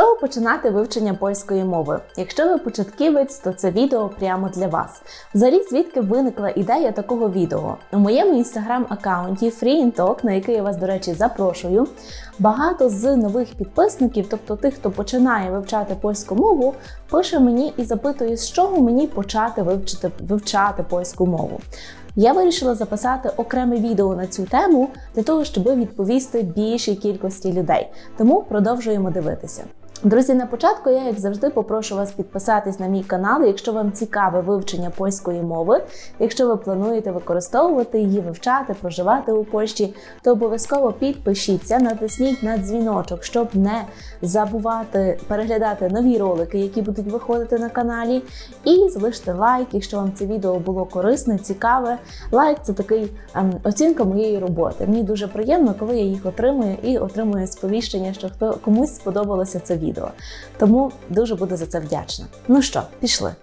чого починати вивчення польської мови? Якщо ви початківець, то це відео прямо для вас. Взагалі, звідки виникла ідея такого відео? У моєму інстаграм-аккаунті FreeInTalk, на який я вас, до речі, запрошую, багато з нових підписників, тобто тих, хто починає вивчати польську мову, пише мені і запитує, з чого мені почати вивчити, вивчати польську мову. Я вирішила записати окреме відео на цю тему для того, щоб відповісти більшій кількості людей. Тому продовжуємо дивитися. Друзі, на початку я, як завжди, попрошу вас підписатись на мій канал, якщо вам цікаве вивчення польської мови. Якщо ви плануєте використовувати її, вивчати, проживати у Польщі, то обов'язково підпишіться, натисніть на дзвіночок, щоб не забувати переглядати нові ролики, які будуть виходити на каналі. І залиште лайк, якщо вам це відео було корисне, цікаве. Лайк це такий ем, оцінка моєї роботи. Мені дуже приємно, коли я їх отримую і отримую сповіщення, що хто комусь сподобалося це відео. Тому дуже буду за це вдячна. Ну що, пішли.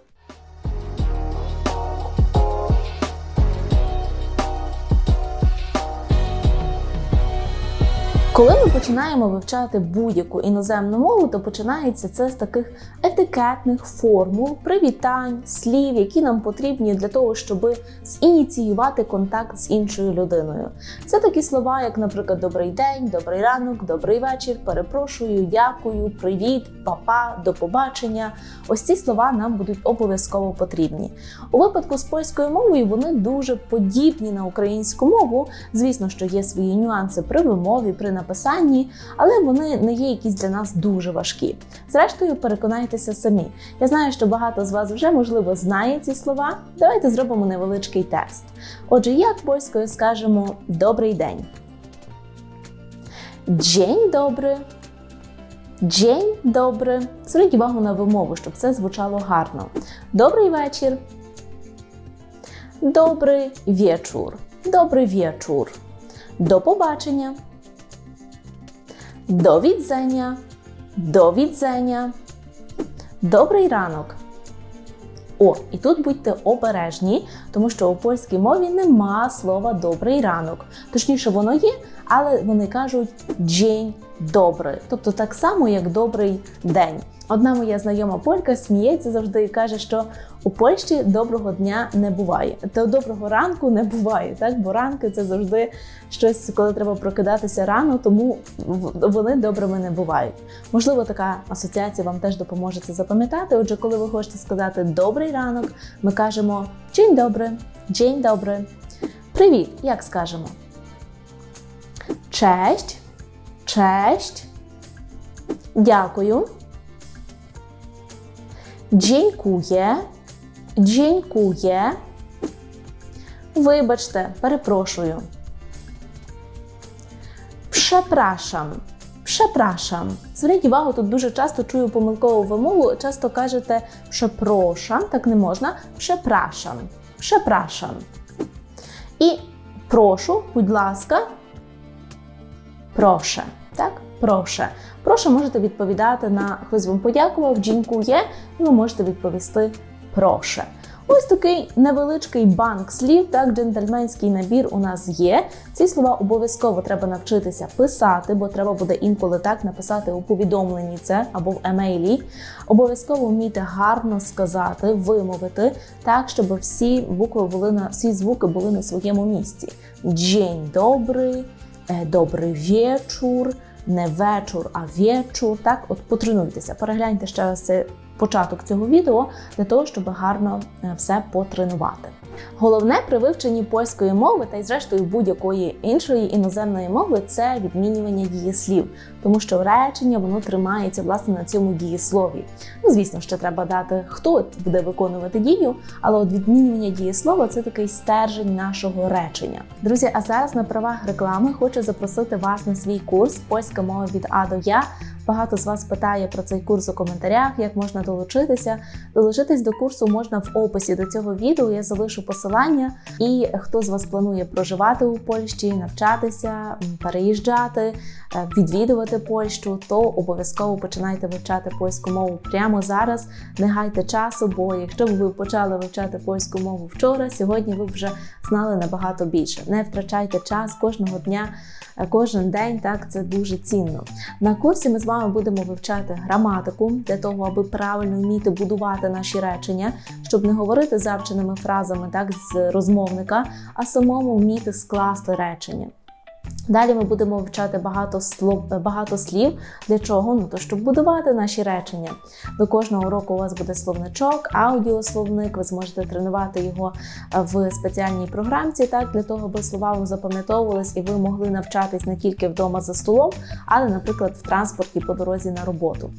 Коли ми починаємо вивчати будь-яку іноземну мову, то починається це з таких етикетних формул, привітань, слів, які нам потрібні для того, щоб зініціювати контакт з іншою людиною. Це такі слова, як, наприклад, добрий день, добрий ранок, добрий вечір, перепрошую, дякую, привіт, папа, до побачення. Ось ці слова нам будуть обов'язково потрібні. У випадку з польською мовою вони дуже подібні на українську мову. Звісно, що є свої нюанси при вимові, при написанні, але вони не є якісь для нас дуже важкі. Зрештою, переконайтеся самі. Я знаю, що багато з вас вже можливо знає ці слова. Давайте зробимо невеличкий тест. Отже, як польською скажемо добрий день. Dzień dobry. Dzień dobry. Зверніть увагу на вимову, щоб це звучало гарно. Добрий вечір. Добрий вечір. Добрий вечір. До побачення. До відзення. До відзення. Добрий ранок. О, і тут будьте обережні, тому що у польській мові нема слова добрий ранок. Точніше, воно є, але вони кажуть «дзень добрий, тобто так само, як добрий день. Одна моя знайома полька сміється завжди і каже, що у Польщі доброго дня не буває, та доброго ранку не буває, так бо ранки це завжди щось, коли треба прокидатися рано, тому вони добрими не бувають. Можливо, така асоціація вам теж допоможе це запам'ятати. Отже, коли ви хочете сказати добрий ранок, ми кажемо «Dzień dobry», «Dzień dobry». Привіт, як скажемо? Честь, честь, дякую. Dziękuję, dziękuję. Вибачте, перепрошую. Przepraszam. Przepraszam. Зверніть увагу, тут дуже часто чую помилкову вимову. Часто кажете przepraszam, так не можна. Przepraszam. Przepraszam. І прошу, будь ласка, проше. Так? Проше. Прошу можете відповідати на хтось вам подякував, дзінькує, і ви можете відповісти проше. Ось такий невеличкий банк слів, так, джентльменський набір у нас є. Ці слова обов'язково треба навчитися писати, бо треба буде інколи так написати у повідомленні це або в емейлі. Обов'язково вміти гарно сказати, вимовити, так, щоб всі букви були на всі звуки були на своєму місці. Дзень добрий, е, добрий вечір не вечір, а вечір. Так, от потренуйтеся, перегляньте ще раз це початок цього відео для того, щоб гарно е, все потренувати. Головне при вивченні польської мови та й, зрештою, будь-якої іншої іноземної мови це відмінювання дієслів, тому що речення воно тримається власне на цьому дієслові. Ну, звісно, ще треба дати, хто буде виконувати дію, але от відмінювання дієслова це такий стержень нашого речення. Друзі, а зараз на правах реклами хочу запросити вас на свій курс Польська мова від А до Я. Багато з вас питає про цей курс у коментарях, як можна долучитися. Долучитись до курсу можна в описі до цього відео. Я залишу посилання. І хто з вас планує проживати у Польщі, навчатися, переїжджати, е, відвідувати Польщу, то обов'язково починайте вивчати польську мову прямо зараз. Не гайте часу, бо якщо б ви почали вивчати польську мову вчора, сьогодні ви вже знали набагато більше. Не втрачайте час кожного дня, кожен день. Так це дуже цінно. На курсі ми з вами вами будемо вивчати граматику для того, аби правильно вміти будувати наші речення, щоб не говорити завченими фразами так з розмовника, а самому вміти скласти речення. Далі ми будемо вивчати багато слов, багато слів. Для чого? Ну то щоб будувати наші речення. До кожного уроку у вас буде словничок, аудіословник. Ви зможете тренувати його е, в спеціальній програмці, так для того, аби слова ви запам'ятовувались і ви могли навчатись не тільки вдома за столом, але, наприклад, в транспорті по дорозі на роботу.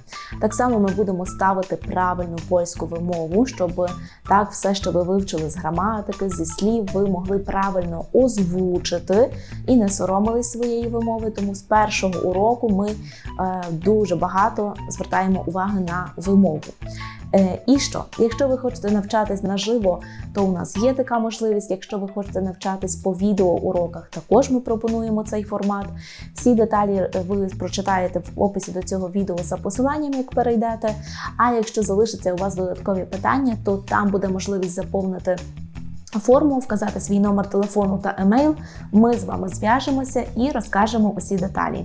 Так само ми будемо ставити правильну польську вимову, щоб так все, що ви вивчили з граматики, зі слів, ви могли правильно озвучити і не соромились своєї вимови. Тому з першого уроку ми е, дуже багато звертаємо уваги на вимову. Е, і що, якщо ви хочете навчатись наживо, то у нас є така можливість. Якщо ви хочете навчатись по відеоуроках, також ми пропонуємо цей формат. Всі деталі е, ви прочитаєте в описі до цього відео за посиланням, як перейдете. А якщо залишаться у вас додаткові питання, то там буде можливість заповнити. Форму, вказати свій номер телефону та емейл. Ми з вами зв'яжемося і розкажемо усі деталі.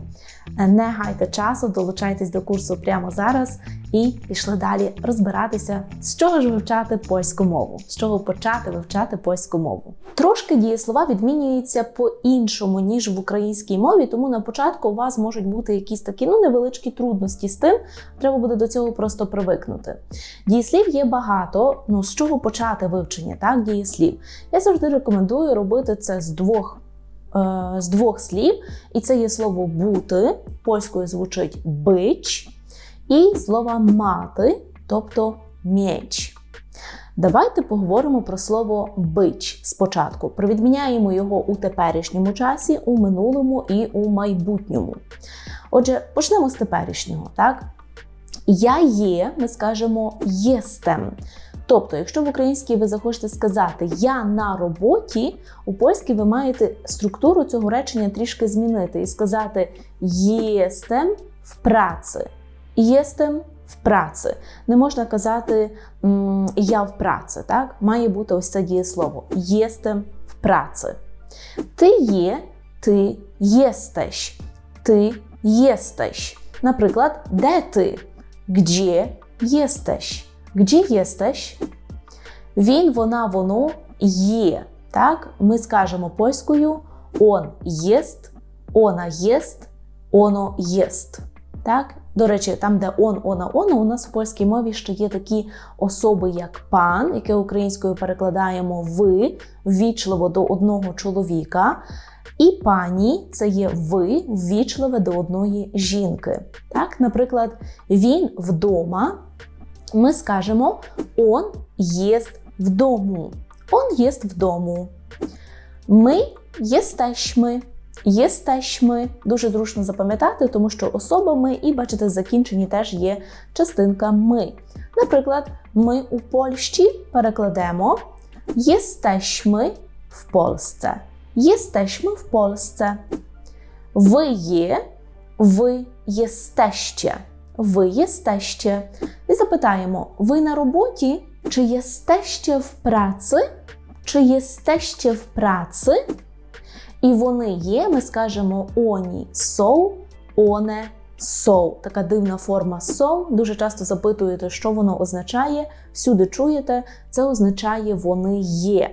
Не гайте часу, долучайтесь до курсу прямо зараз і пішли далі розбиратися, з чого ж вивчати польську мову, з чого почати вивчати польську мову. Трошки дієслова відмінюються по-іншому, ніж в українській мові, тому на початку у вас можуть бути якісь такі ну, невеличкі трудності з тим, треба буде до цього просто привикнути. Дієслів є багато, ну з чого почати вивчення, так, дієслів. Я завжди рекомендую робити це з двох Е, з двох слів, і це є слово бути, польською звучить бич, і слово мати, тобто м'яч. Давайте поговоримо про слово бич спочатку. Провідміняємо його у теперішньому часі, у минулому і у майбутньому. Отже, почнемо з теперішнього. так? Я є, ми скажемо єстем. Тобто, якщо в українській ви захочете сказати Я на роботі, у польській ви маєте структуру цього речення трішки змінити і сказати єстем в праці. Єстем в праці. Не можна казати я в праці. так? Має бути ось це дієслово. Єстем в праці. Ти є, ти єстеш. Ти єстеш. Наприклад, де ти? Gdzie jesteś? Gdzie jesteś? Він, вона, воно є. Так? Ми скажемо польською он єст, она єст, оно єст. Так? До речі, там, де он, она, оно, у нас в польській мові ще є такі особи, як пан, яке українською перекладаємо ви ввічливо до одного чоловіка. І пані це є ви ввічливе до одної жінки. Так, Наприклад, він вдома ми скажемо он єст в дому. Он єст в дому. Ми єстешми. Єстешми. Дуже зручно запам'ятати, тому що особа ми, і бачите, закінчені теж є частинка ми. Наприклад, ми у Польщі перекладемо єстешми в Польsce. Єстешми в Польsce. Ви є, ви єстеще ви єстеще. І запитаємо: ви на роботі? Чи єстеще в праці? Чи єстеще в праці? І вони є, ми скажемо оні соу, оне соу. Така дивна форма соу. Дуже часто запитуєте, що воно означає. Всюди чуєте, це означає вони є.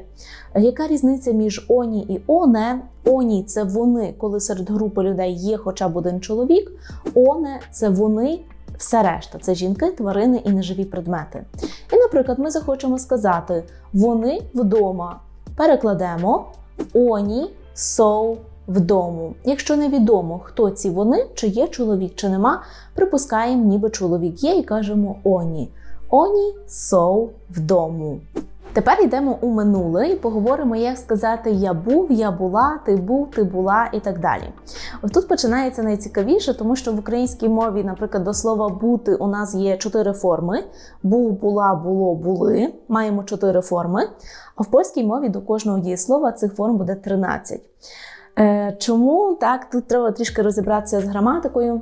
Яка різниця між оні і оне? Оні це вони, коли серед групи людей є хоча б один чоловік. Оне це вони, все решта це жінки, тварини і неживі предмети. І, наприклад, ми захочемо сказати вони вдома. Перекладемо оні соу вдому. Якщо невідомо, хто ці вони, чи є чоловік, чи нема, припускаємо, ніби чоловік є, і кажемо оні. Оні соу вдому. Тепер йдемо у минуле і поговоримо, як сказати я був, я була, ти був, ти була і так далі. Ось тут починається найцікавіше, тому що в українській мові, наприклад, до слова бути у нас є чотири форми: був, була, було, були. Маємо чотири форми. А в польській мові до кожного дієслова цих форм буде 13. Е, чому так? Тут треба трішки розібратися з граматикою.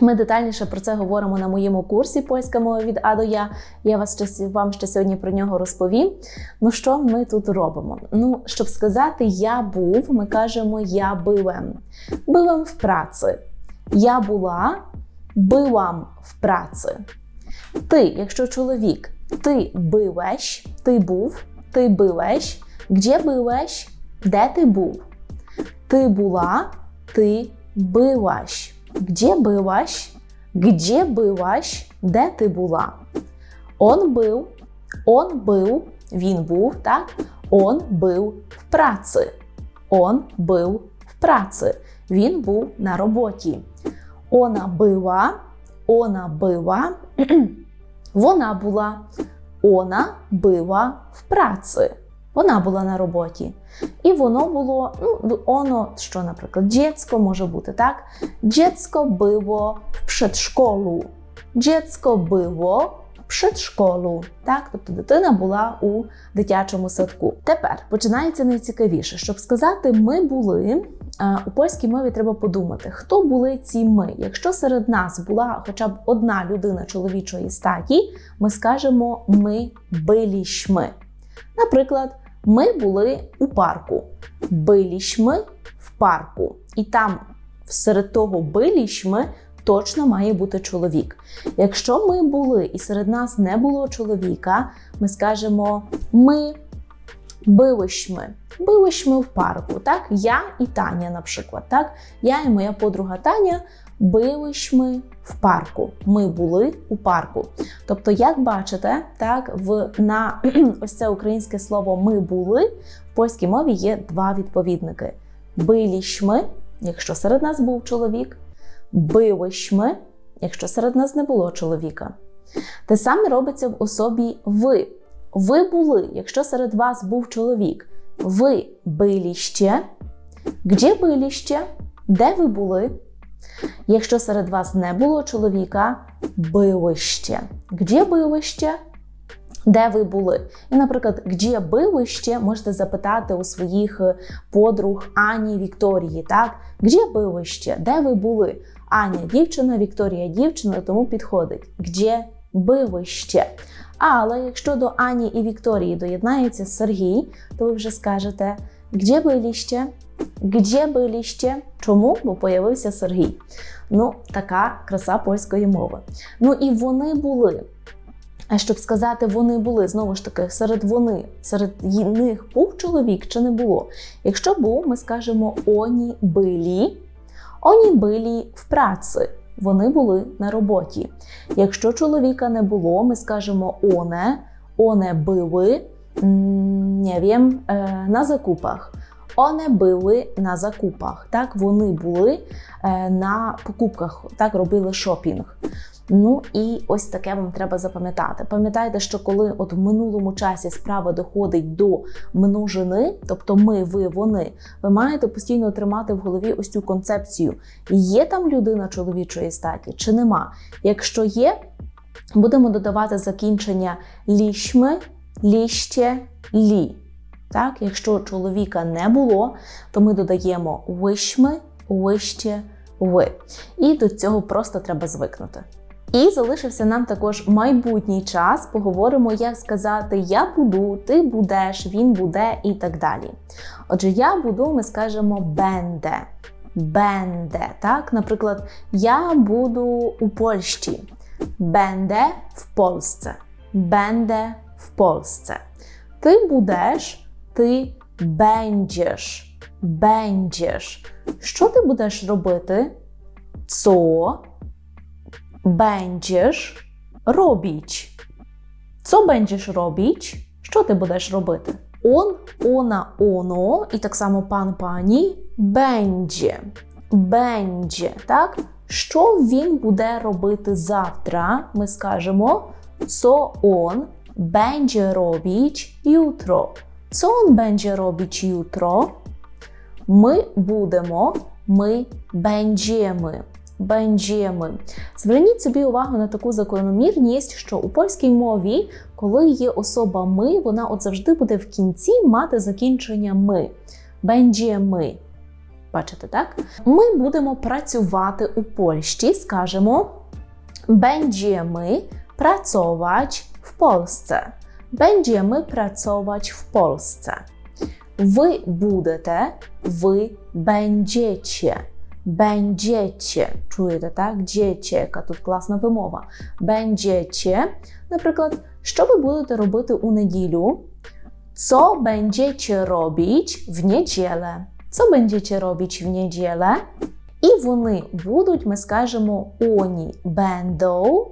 Ми детальніше про це говоримо на моєму курсі Польська мова від А до Я. Я вас вам ще сьогодні про нього розповім. Ну що ми тут робимо? Ну, щоб сказати я був, ми кажемо я бивем. Бивем в праці. Я була, byłam w pracy. Ty, якщо чоловік, ти byłeś, ти був, ти byłeś. Gdzie byłeś? Де ти був? Ти була, ти byłaś. Gdzie byłaś? Gdzie byłaś? Де ти була? Он był, он był, він був, так? Он był в праці. Он był в праці. Він був на роботі. Она була, она була, вона була, вона була в праці. Вона була на роботі. І воно було, ну, воно, що, наприклад, дєцько може бути, так? Дєцько було в przedszkolu. Дєцько в przedszkolu. Так? Тобто дитина була у дитячому садку. Тепер починається найцікавіше. Щоб сказати ми були, е, у польській мові треба подумати, хто були ці ми. Якщо серед нас була хоча б одна людина чоловічої статі, ми скажемо ми билішми. Наприклад, ми були у парку. Билішми в парку. І там серед того билішми точно має бути чоловік. Якщо ми були і серед нас не було чоловіка, ми скажемо ми билишми. Билишми в парку. Так? Я і Таня, наприклад. Так? Я і моя подруга Таня билишми в парку. Ми були у парку. Тобто, як бачите, так, в, на ось це українське слово ми були в польській мові є два відповідники: билішми, якщо серед нас був чоловік, билишми, якщо серед нас не було чоловіка. Те саме робиться в особі ви. Ви були, якщо серед вас був чоловік. Ви биліще. Где биліще? Де ви були? Якщо серед вас не було чоловіка, билище. Где билище? Де ви були? І, наприклад, «Где билище» можете запитати у своїх е, подруг Ані Вікторії. Так, «Где билище? Де ви були? Аня дівчина, Вікторія дівчина, тому підходить. «Где билище? Але якщо до Ані і Вікторії доєднається Сергій, то ви вже скажете «Где билище? Где билище? Чому? Бо появився Сергій. Ну, така краса польської мови. Ну і вони були. А щоб сказати, вони були, знову ж таки, серед вони, серед них був чоловік чи не було. Якщо був, ми скажемо оні билі, оні билі в праці. Вони були на роботі. Якщо чоловіка не було, ми скажемо оне, оне били, не wiem, е, на закупах. One były на закупах. Так, вони були е, на покупках, так робили шопінг. Ну і ось таке вам треба запам'ятати. Пам'ятайте, що коли от в минулому часі справа доходить до множини, тобто ми, ви, вони, ви маєте постійно тримати в голові ось цю концепцію: є там людина чоловічої статі чи нема. Якщо є, будемо додавати закінчення лішми, ліще, лі. Так, Якщо чоловіка не було, то ми додаємо вишми, вище, ви. І до цього просто треба звикнути. І залишився нам також майбутній час. Поговоримо, як сказати я буду, ти будеш, він буде і так далі. Отже, я буду, ми скажемо бенде. Бенде. Так? Наприклад, я буду у Польщі. Бенде в Польсce. Бенде в Польsce. Ти будеш, ти będziesz. Będziesz. Що ти будеш робити? Co będziesz robić? Co będziesz robić? Що ти будеш робити? Он, ona, ono і так само пан, пані będzie. Będzie, так? Що він буде робити завтра? Ми скажемо, co on będzie robić jutro. Co on będzie robić jutro? Ми будемо, ми będziemy. Będziemy. Зверніть собі увагу на таку закономірність, що у польській мові, коли є особа ми, вона от завжди буде в кінці мати закінчення ми. Będziemy. Бачите, так? Ми будемо працювати у Польщі, скажемо będziemy pracować w Polsce. Będziemy pracować w Polsce. Ви будете, ви będziecie. Będziecie. Чуєте, так? Дєче, яка тут класна вимова. Będziecie. Наприклад, що ви будете робити у неділю? Co będziecie robić w niedzielę? Co będziecie robić w niedzielę? І вони будуть, ми скажемо оні będą,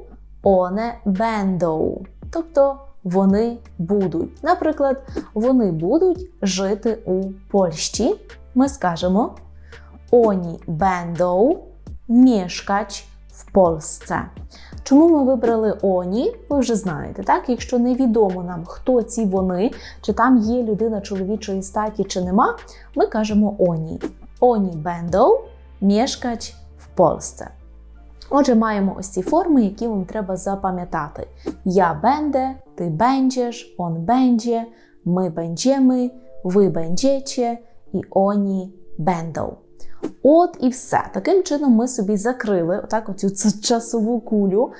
one będą. Тобто вони будуть. Наприклад, вони будуть жити у Польщі. Ми скажемо Oni będą mieszkać w Polsce. Чому ми вибрали Оні? Ви вже знаєте, так? Якщо невідомо нам, хто ці вони, чи там є людина чоловічої статі, чи нема, ми кажемо Оні. Оні będą mieszkać w Polsce. Отже, маємо ось ці форми, які вам треба запам'ятати. Я będę, ти będziesz, on będzie, my będziemy, ви będziecie і oni będą. От і все. Таким чином ми собі закрили отак оцю часову кулю.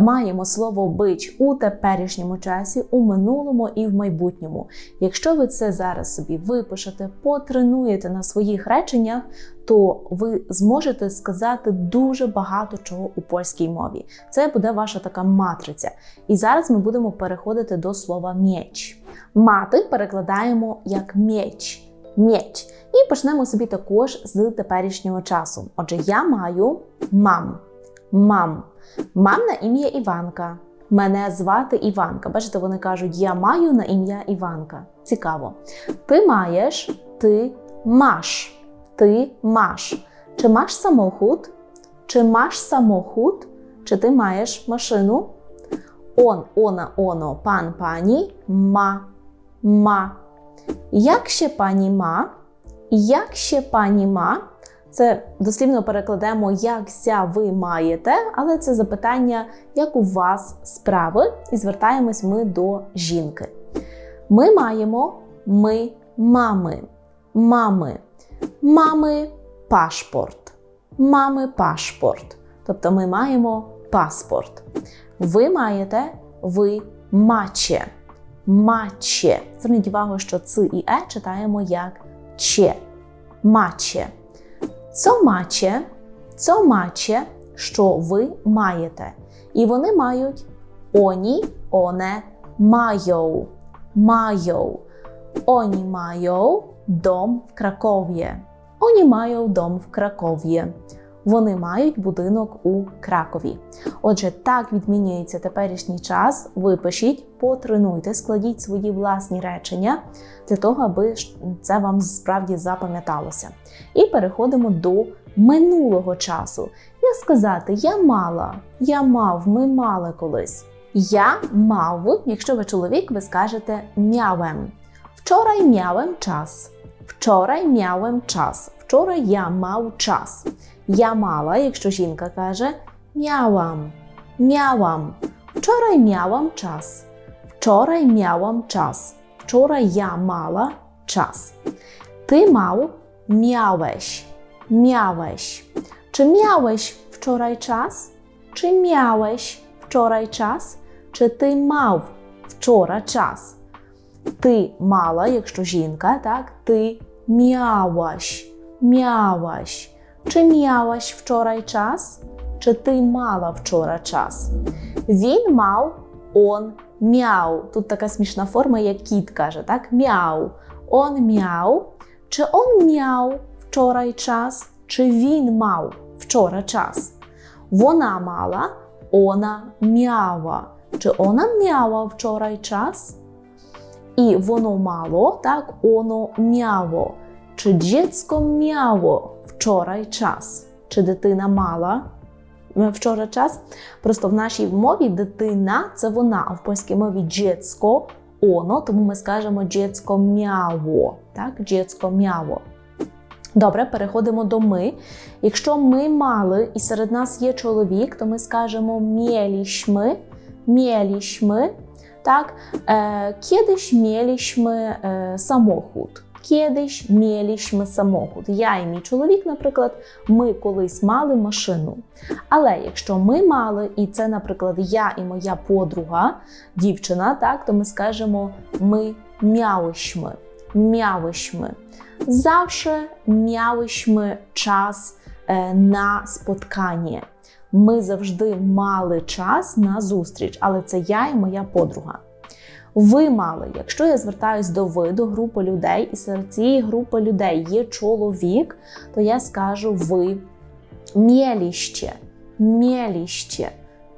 Маємо слово бич у теперішньому часі, у минулому і в майбутньому. Якщо ви це зараз собі випишете, потренуєте на своїх реченнях, то ви зможете сказати дуже багато чого у польській мові. Це буде ваша така матриця. І зараз ми будемо переходити до слова м'яч. Мати перекладаємо як м'яч. М'яч. І почнемо собі також з теперішнього часу. Отже, я маю мам. Мам. Мам на ім'я Іванка. Мене звати Іванка. Бачите, вони кажуть, я маю на ім'я Іванка. Цікаво. Ти маєш, ти маш. Ти маш. Чи маш самохід? Чи маш самохід? Чи ти маєш машину? Он, она, оно, пан, пані, ма, ма. Як ще пані ма? Як ще пані ма? Це дослівно перекладемо, якся ви маєте, але це запитання, як у вас справи, і звертаємось ми до жінки. Ми маємо ми мами. Мами. Мами пашпорт. Мами пашпорт. Тобто ми маємо паспорт. Ви маєте ви маче. Маче. Зверніть увагу, що ц і е читаємо як че. Маче. Це маче, це маче, що ви маєте. І вони мають оні, оне маją. Mają. Oni mają dom w Krakowie. Oni mają dom w Krakowie. Вони мають будинок у Кракові. Отже, так відмінюється теперішній час. Випишіть, потренуйте, складіть свої власні речення для того, аби це вам справді запам'яталося. І переходимо до минулого часу. Як сказати, я мала, я мав, ми мали колись. Я мав, якщо ви чоловік, ви скажете miałem. Wczoraj miałem czas. Wczoraj miałem czas. Wczoraj я мав час. Я мала, якщо жінка каже miałam. Miałam. Wczoraj miałam czas. Wczoraj miałam czas. Wczoraj ja mała czas. Ty mał, miałeś. Miałeś. Czy miałeś wczoraj czas? Czy miałeś wczoraj czas? Чи ти мав вчора час? Ти мала, якщо жінка, так? Ти miałaś. Miałaś. Чи miałaś wczoraj czas? Чи ти мала вчора час? Він мав, он miał. Тут така смішна форма, як кіт каже, так? Miał. Он miał. Чи он miał вчорай час? Чи він мав вчора час? Вона мала, ona miała. Чи вона miała вчорай час? І воно мало, так, оно miało. Чи dziecko miało wczoraj czas? Чи дитина мала вчора час? Просто в нашій мові дитина це вона, а в польській мові dziecko – оно, тому ми скажемо dziecko miało. Так, dziecko miało. Добре, переходимо до ми. Якщо ми мали і серед нас є чоловік, то ми скажемо mieliśmy, mieliśmy, tak? E, kiedyś mieliśmy e, samochód. Kiedyś mieliśmy. Я і мій чоловік, наприклад, ми колись мали машину. Але якщо ми мали, і це, наприклад, я і моя подруга, дівчина, так, то ми скажемо ми miałyśmy. Miałyśmy. Zawsze miałyśmy czas е, на споткання. Ми завжди мали час на зустріч, але це я і моя подруга. Ви мали, якщо я звертаюсь до ви, до групи людей, і серед цієї групи людей є чоловік, то я скажу ви мєліще, мєліще,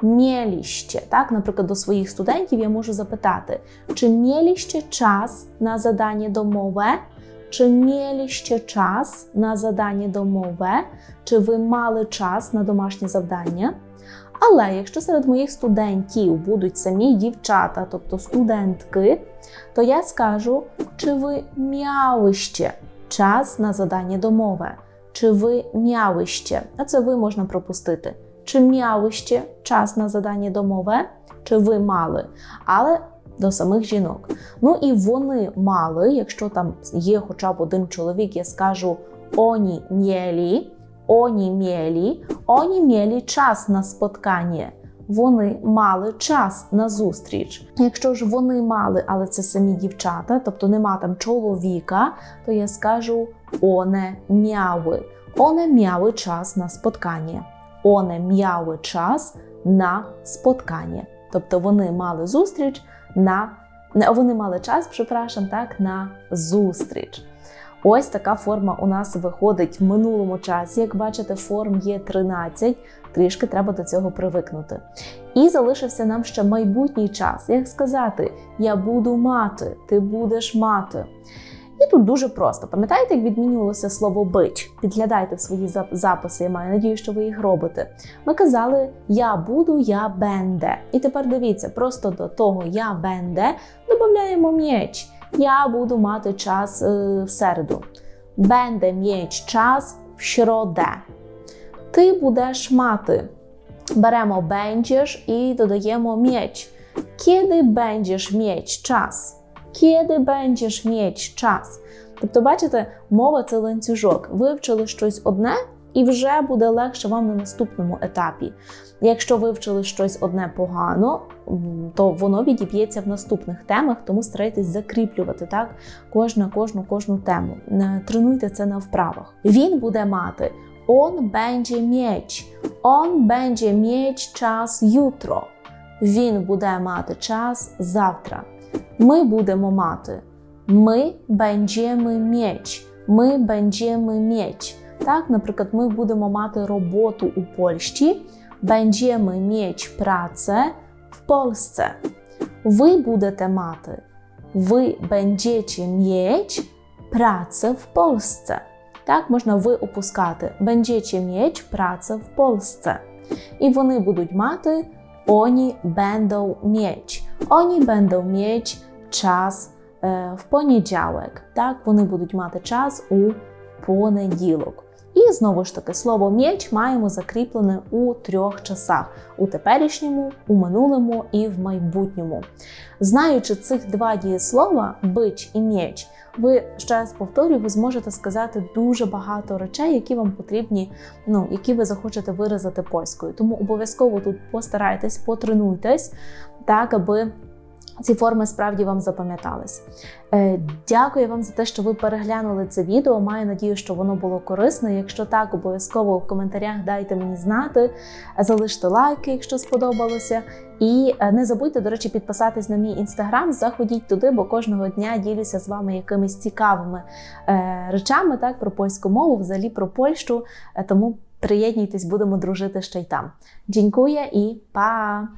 мєліще. Так, наприклад, до своїх студентів я можу запитати, чи мєліще час на задання домове, чи мєліще час на задання домове, чи ви мали час на домашнє завдання. Але якщо серед моїх студентів будуть самі дівчата, тобто студентки, то я скажу, чи ви м'яли ще час на задання домове, чи ви м'яли ще, а це ви можна пропустити. Чи м'яли ще час на задання домове, чи ви мали, але до самих жінок. Ну і вони мали, якщо там є хоча б один чоловік, я скажу оні мєлі, оні мєлі, оні мєлі час на споткання. Вони мали час на зустріч. Якщо ж вони мали, але це самі дівчата, тобто нема там чоловіка, то я скажу оне м'яли. Оне м'яли час на споткання. Оне м'яли час на споткання. Тобто вони мали зустріч на вони мали час, припрашам, так, на зустріч. Ось така форма у нас виходить в минулому часі. Як бачите, форм є 13, трішки треба до цього привикнути. І залишився нам ще майбутній час. Як сказати, я буду мати, ти будеш мати. І тут дуже просто. Пам'ятаєте, як відмінювалося слово бич? Підглядайте в свої записи, я маю надію, що ви їх робите. Ми казали я буду, я бенде. І тепер дивіться, просто до того я бенде додаємо м'яч. Я буду мати час е, в середу. Бенде м'яч час в środę. Ти будеш мати. Беремо będziesz і додаємо м'яч. Kiedy będziesz mieć czas? Kiedy będziesz mieć час? Тобто, бачите, мова це ланцюжок. Вивчили щось одне, і вже буде легше вам на наступному етапі. Якщо вивчили щось одне погано, то воно відіб'ється в наступних темах, тому старайтесь закріплювати так кожну, кожну, кожну тему. Тренуйте це на вправах. Він буде мати on będzie mieć, on będzie mieć час jutro. Він буде мати час завтра. Ми будемо мати. Ми będziemy mieć. Ми będziemy mieć. Так, наприклад, ми будемо мати роботу у Польщі. Będziemy mieć pracę w Polsce. Ви будете мати. Ви będziecie mieć pracę w Polsce. Так, можна ви опускати. Będziecie mieć pracę w Polsce. І вони будуть мати Oni będą mieć. Oni będą mieć час е, в понеділок. Так, вони будуть мати час у понеділок. І знову ж таки, слово м'яч маємо закріплене у трьох часах: у теперішньому, у минулому і в майбутньому. Знаючи цих два дієслова бич і м'яч, ви ще раз повторюю, ви зможете сказати дуже багато речей, які вам потрібні, ну які ви захочете виразити польською. Тому обов'язково тут постарайтесь, потренуйтесь так, аби. Ці форми справді вам запам'ятались. Е, дякую вам за те, що ви переглянули це відео. Маю надію, що воно було корисне. Якщо так, обов'язково в коментарях дайте мені знати, залиште лайки, якщо сподобалося. І е, не забудьте, до речі, підписатись на мій інстаграм. Заходіть туди, бо кожного дня ділюся з вами якимись цікавими е, речами, так про польську мову, взагалі про Польщу. Тому приєднуйтесь, будемо дружити ще й там. Дякую і па!